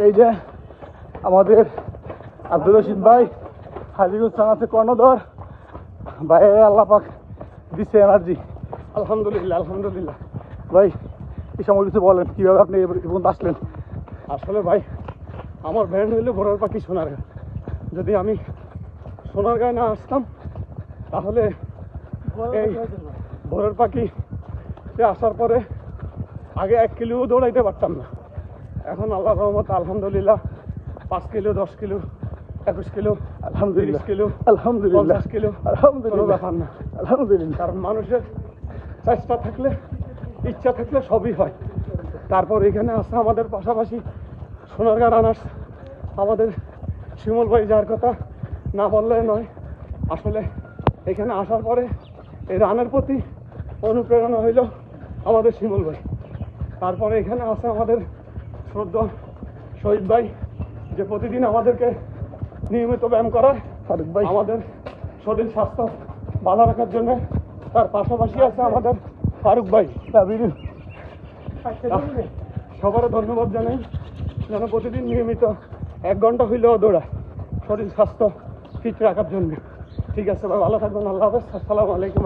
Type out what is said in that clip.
এই যে আমাদের আব্দুল রশিদ ভাই হাজিগঞ্জ থানাতে কর্ণধর। ভাই আল্লাহ পাক দিচ্ছে এনার্জি আলহামদুলিল্লাহ আলহামদুলিল্লাহ। ভাই এই সময় কিছু বলেন কীভাবে আপনি পর্যন্ত আসলেন? আসলে ভাই আমার ব্যান্ড হইলে ভোরের পাখি সোনার যদি আমি সোনার গায়ে না আসতাম তাহলে এই ভোরের পাখি আসার পরে আগে এক কিলো দৌড়াইতে পারতাম না। এখন আল্লাহ রহমত আলহামদুলিল্লাহ। পাঁচ কিলো দশ কিলো একুশ কিলো আলহামদুলিল্লাহ। কিলো আলহামদুলিল্লাহ। কিলো আলহামদুলিল্লাহ। ব্যাপার না। আলহামদুলিল্লাহ। কারণ মানুষের চেষ্টা থাকলে ইচ্ছা থাকলে সবই হয়। তারপর এখানে আসা আমাদের পাশাপাশি সোনারগাঁ রানার্স। আমাদের শিমল ভাই যার কথা না বললে নয় আসলে এখানে আসার পরে এই রানের প্রতি অনুপ্রেরণা হইল আমাদের শিমল ভাই। তারপরে এখানে আসে আমাদের শ্রদ্ধা শহীদ ভাই যে প্রতিদিন আমাদেরকে নিয়মিত ব্যায়াম করায় ফারুক ভাই। আমাদের শরীর স্বাস্থ্য ভালো রাখার জন্য তার পাশাপাশি আছে আমাদের ফারুক ভাই সাবির। ধন্যবাদ জানাই। যেন প্রতিদিন নিয়মিত এক ঘণ্টা হইলেও দৌড়ায়। শরীর স্বাস্থ্য ফিট রাখার জন্য। ঠিক আছে ভাই ভালো থাকবেন আল্লাহ হাফেজ। আসসালামু আলাইকুম।